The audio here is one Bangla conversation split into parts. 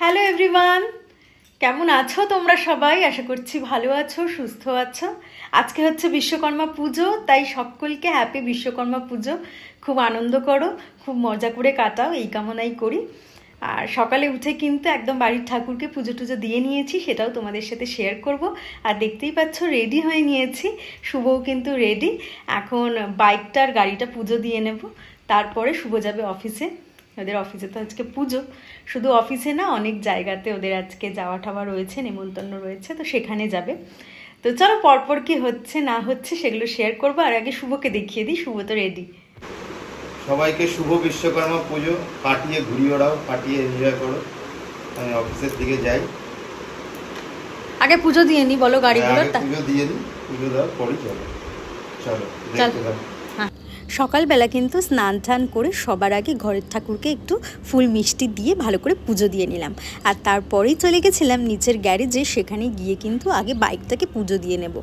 হ্যালো এভরিওয়ান কেমন আছো তোমরা সবাই? আশা করছি ভালো আছো, সুস্থ আছো। আজকে হচ্ছে বিশ্বকর্মা পুজো, তাই সকলকে হ্যাপি বিশ্বকর্মা পুজো। খুব আনন্দ করো, খুব মজা করে কাটাও, এই কামনাই করি। আর সকালে উঠে কিন্তু একদম বাড়ির ঠাকুরকে পুজো টুজো দিয়ে নিয়েছি, সেটাও তোমাদের সাথে শেয়ার করব। আর দেখতেই পাচ্ছ রেডি হয়ে নিয়েছি, শুভও কিন্তু রেডি এখন বাইকটার গাড়িটা পুজো দিয়ে নেব, তারপরে শুভ যাবে অফিসে ওদের অফিসে তো আজকে পুজো। শুধু অফিসে না অনেক জায়গাতে ওদের আজকে যাওয়া ঠাওয়া রয়েছে নেমন্তন্ন রয়েছে তো সেখানে যাবে। তো চলো পরপর কি হচ্ছে না হচ্ছে সেগুলো শেয়ার করব। আর আগে শুভকে দেখিয়ে দিই শুভ তো রেডি সবাইকে শুভ বিশ্বকর্মা পুজো। কাটিয়ে ঘুরি ওড়াও কাটিয়ে এনজয় করো। আমি অফিসের দিকে যাই। আগে পুজো দিয়ে নি বলো গাড়িগুলোর আগে পুজো দিয়ে দিই পুজো দেওয়ার পরই চলো। চলো চল। সকালবেলা কিন্তু স্নান টান করে সবার আগে ঘরের ঠাকুরকে একটু ফুল মিষ্টি দিয়ে ভালো করে পুজো দিয়ে নিলাম। আর তারপরেই চলে গেছিলাম নিচের গ্যারেজে, সেখানে গিয়ে কিন্তু আগে বাইকটাকে পুজো দিয়ে নেব।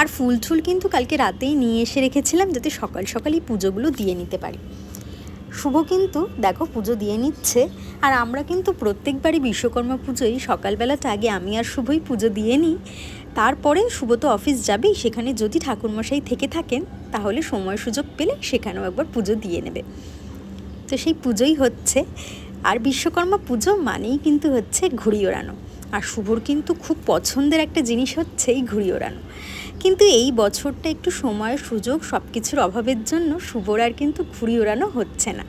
আর ফুল ঠুল কিন্তু কালকে রাতেই নিয়ে এসে রেখেছিলাম যাতে সকাল সকালই পুজোগুলো দিয়ে নিতে পারি। শুভ কিন্তু দেখো পুজো দিয়ে নিচ্ছে। আর আমরা কিন্তু প্রত্যেকবারই বিশ্বকর্মা পুজোয় সকালবেলাটা আগে আমি আর শুভই পুজো দিয়ে নিই। তারপরে শুভ তো অফিস যাবেই সেখানে যদি ঠাকুরমশাই থেকে থাকেন, তাহলে সময় সুযোগ পেলে সেখানেও একবার পুজো দিয়ে নেবে। তো সেই পুজোই হচ্ছে। আর বিশ্বকর্মা পুজো মানেই কিন্তু হচ্ছে ঘুড়ি ওড়ানো। আর শুভর কিন্তু খুব পছন্দের একটা জিনিস হচ্ছে এই ঘুড়ি ওড়ানো। কিন্তু এই বছরটা একটু সময় সুযোগ সব কিছুর অভাবের জন্য শুভর আর কিন্তু ঘুড়ি ওড়ানো হচ্ছে না।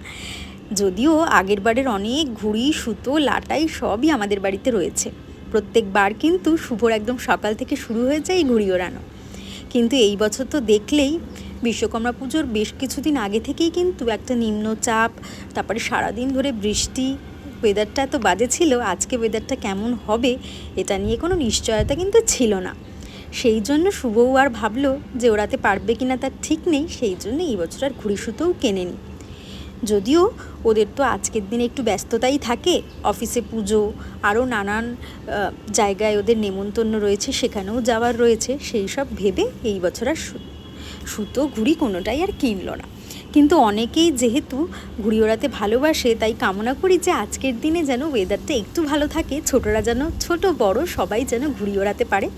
যদিও আগের বারের অনেক ঘুড়ি, সুতো, লাটাই সবই আমাদের বাড়িতে রয়েছে। প্রত্যেকবার কিন্তু শুভর একদম সকাল থেকে শুরু হয়ে যায় এই ঘুড়ি ওড়ানো। কিন্তু এই বছর তো দেখলেই বিশ্বকর্মা পুজোর বেশ কিছুদিন আগে থেকেই কিন্তু একটা নিম্নচাপ, তারপরে সারাদিন ধরে বৃষ্টি ওয়েদারটা এত বাজে ছিল, আজকে ওয়েদারটা কেমন হবে এটা নিয়ে কোনো নিশ্চয়তা কিন্তু ছিল না। সেই জন্য শুভও আর ভাবলো যে ওরাতে পারবে কিনা তার ঠিক নেই, সেই জন্য এই বছর আর ঘুড়ি সুতোও কেনেনি। যদিও ওদের তো আজকের দিনে একটু ব্যস্ততাই থাকে, অফিসে পুজো, আরও নানান জায়গায় ওদের নেমন্তন্ন রয়েছে, সেখানেও যাওয়ার রয়েছে, সেই সব ভেবে এই বছর আর সুতো ঘুড়ি কোনোটাই আর কিনলো না। কিন্তু অনেকেই যেহেতু ঘুড়ি ওড়াতে ভালোবাসে, তাই কামনা করি যে আজকের দিনে যেন ওয়েদারটা একটু ভালো থাকে, ছোটরা যেন, ছোট, বড়, সবাই যেন ঘুড়ি ওড়াতে পারে।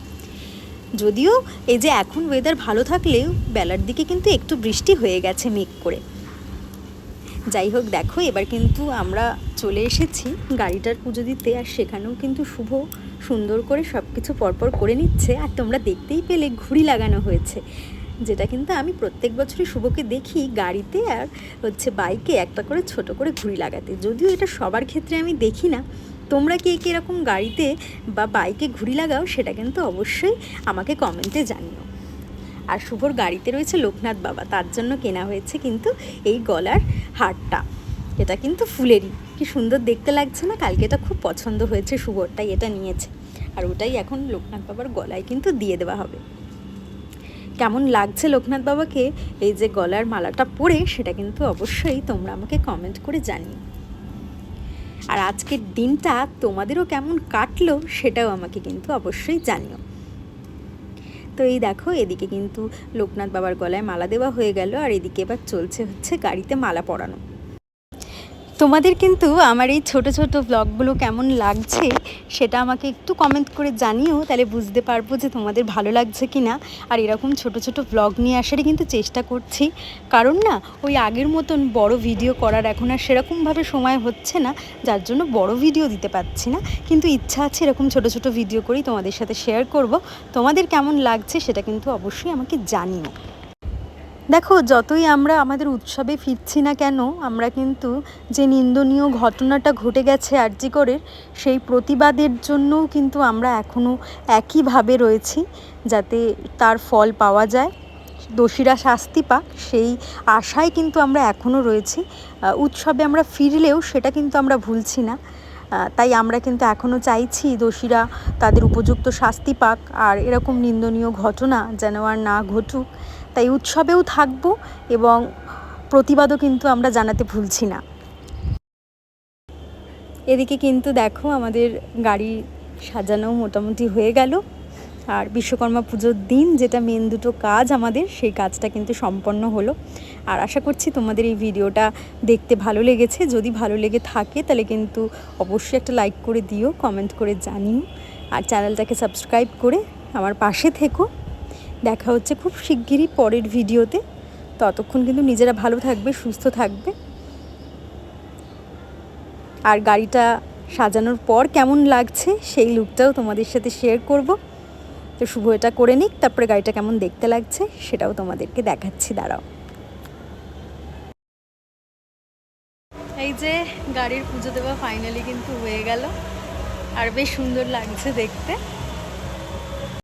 যদিও এই যে এখন ওয়েদার ভালো থাকলেও বেলার দিকে কিন্তু একটু বৃষ্টি হয়ে গেছে মেঘ করে। যাই হোক, দেখো, এবার কিন্তু আমরা চলে এসেছি গাড়িটার পুজো দিতে, আর সেখানেও কিন্তু শুভ সুন্দর করে সব কিছু পরপর করে নিচ্ছে, আর তোমরা দেখতেই পেলে ঘুড়ি লাগানো হয়েছে, যেটা কিন্তু আমি প্রত্যেক বছরই শুভকে দেখি গাড়িতে, আর হচ্ছে বাইকে একটা করে ছোট করে ঘুড়ি লাগাতে, যদিও এটা সবার ক্ষেত্রে আমি দেখি না, তোমরা কে কে এরকম গাড়িতে বা বাইকে ঘুড়ি লাগাও সেটা কিন্তু অবশ্যই আমাকে কমেন্টে জানিও, আর শুভর গাড়িতে রয়েছে লোকনাথ বাবা, তার জন্য কেনা হয়েছে কিন্তু এই গলার হারটা। এটা কিন্তু ফুলেরই। কি সুন্দর দেখতে লাগছে না? কালকে এটা খুব পছন্দ হয়েছে শুভরটাই এটা নিয়েছে। আর ওটাই এখন লোকনাথ বাবার গলায় কিন্তু দিয়ে দেওয়া হবে। কেমন লাগছে লোকনাথ বাবাকে? এই যে গলার মালাটা পরে, সেটা কিন্তু অবশ্যই তোমরা আমাকে কমেন্ট করে জানিও। আর আজকের দিনটা তোমাদেরও কেমন কাটলো, সেটাও আমাকে কিন্তু অবশ্যই জানিও। তো এই দেখো, এদিকে কিন্তু লোকনাথ বাবার গলায় মালা দেওয়া হয়ে গেল আর এদিকে এবার চলছে হচ্ছে গাড়িতে মালা পরানো। তোমাদের কিন্তু আমার এই ছোট ছোট ব্লগগুলো কেমন লাগছে সেটা আমাকে একটু কমেন্ট করে জানিও, তাহলে বুঝতে পারব যে তোমাদের ভালো লাগছে কি না আর এরকম ছোট ছোট ব্লগ নিয়ে আসারই কিন্তু চেষ্টা করছি। কারণ না, ওই আগের মতন বড় ভিডিও করার এখন আর সেরকমভাবে সময় হচ্ছে না, যার জন্য বড় ভিডিও দিতে পারছি না। কিন্তু ইচ্ছা আছে এরকম ছোট ছোট ভিডিও করেই তোমাদের সাথে শেয়ার করব। তোমাদের কেমন লাগছে সেটা কিন্তু অবশ্যই আমাকে জানিও। দেখো, যতই আমরা আমাদের উৎসবে ফিরছি না কেন, আমরা কিন্তু যে নিন্দনীয় ঘটনাটা ঘটে গেছে আরজিকরের সেই প্রতিবাদের জন্যও কিন্তু আমরা এখনও একইভাবে রয়েছি, যাতে তার ফল পাওয়া যায়, দোষীরা শাস্তি পাক, সেই আশায় কিন্তু আমরা এখনও রয়েছি। উৎসবে আমরা ফিরলেও সেটা কিন্তু আমরা ভুলছি না। তাই আমরা কিন্তু এখনও চাইছি দোষীরা তাদের উপযুক্ত শাস্তি পাক, আর এরকম নিন্দনীয় ঘটনা যেন আর না ঘটুক। তাই উৎসবেও থাকব এবং প্রতিবাদও কিন্তু আমরা জানাতে ভুলছি না। এদিকে কিন্তু দেখো আমাদের গাড়ি সাজানো মোটামুটি হয়ে গেল। আর বিশ্বকর্মা পুজোর দিন যেটা মেন দুটো কাজ আমাদের, সেই কাজটা কিন্তু সম্পন্ন হলো। আর আশা করছি তোমাদের এই ভিডিওটা দেখতে ভালো লেগেছে। যদি ভালো লেগে থাকে তাহলে কিন্তু অবশ্যই একটা লাইক করে দিও কমেন্ট করে জানিও। আর চ্যানেলটাকে সাবস্ক্রাইব করে আমার পাশে থেকো। দেখা হচ্ছে খুব শিগগিরই পরের ভিডিওতে। ততক্ষণ কিন্তু নিজেরা ভালো থাকবে, সুস্থ থাকবে। আর গাড়িটা সাজানোর পর কেমন লাগছে সেই লুকটাও তোমাদের সাথে শেয়ার করব। তো শুভ এটা করে নিক, তারপরে গাড়িটা কেমন দেখতে লাগছে সেটাও তোমাদেরকে দেখাচ্ছি, দাঁড়াও। এই যে গাড়ির পুজো দেওয়া ফাইনালি কিন্তু হয়ে গেল। আর বেশ সুন্দর লাগছে দেখতে।